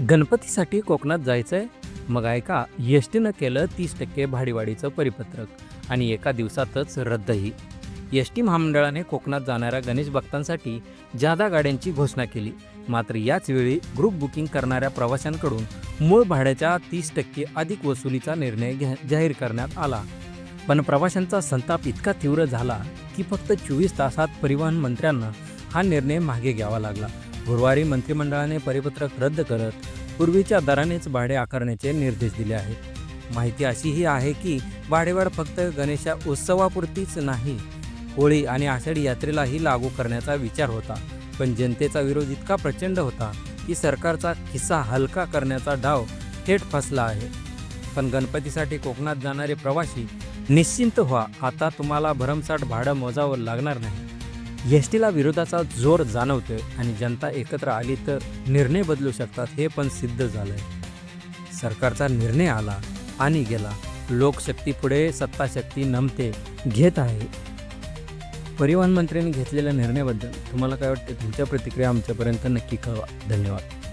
गणपतीसाठी कोकणात जायचंय? मग ऐका एस टीनं केलं तीस टक्के भाडीवाढीचं परिपत्रक आणि एका दिवसातच रद्दही. एस टी महामंडळाने कोकणात जाणाऱ्या गणेश भक्तांसाठी जादा गाड्यांची घोषणा केली. मात्र याच वेळी ग्रुप बुकिंग करणाऱ्या प्रवाशांकडून मूळ भाड्याच्या तीस टक्के अधिक वसुलीचा निर्णय घ्या जाहीर करण्यात आला. पण प्रवाशांचा संताप इतका तीव्र झाला की फक्त चोवीस तासात परिवहन मंत्र्यांना हा निर्णय मागे घ्यावा लागला. गुरुवारी मंत्रिमंडळाने परिपत्रक रद्द करत पूर्वीच्या दरानेच भाडे आकारण्याचे निर्देश दिले आहेत. माहिती अशीही आहे की भाडेवाढ फक्त गणेशा उत्सवापुरतीच नाही होळी आणि आषाढी यात्रेलाही लागू करण्याचा विचार होता. पण जनतेचा विरोध इतका प्रचंड होता की सरकारचा खिस्सा हलका करण्याचा डाव थेट फसला आहे. पण गणपतीसाठी कोकणात जाणारे प्रवासी निश्चिंत व्हा आता तुम्हाला भरमसाठ भाडं मोजावं लागणार नाही. एस टीला विरोधाचा जोर जाणवतोय आणि जनता एकत्र आली तर निर्णय बदलू शकतात हे पण सिद्ध झालंय. सरकारचा निर्णय आला आणि गेला. लोकशक्ती पुढे सत्ताशक्ती नमते घेत आहे. परिवहन मंत्र्यांनी घेतलेल्या निर्णयाबद्दल तुम्हाला काय वाटते? तुमच्या प्रतिक्रिया आमच्यापर्यंत नक्की कळवा. धन्यवाद.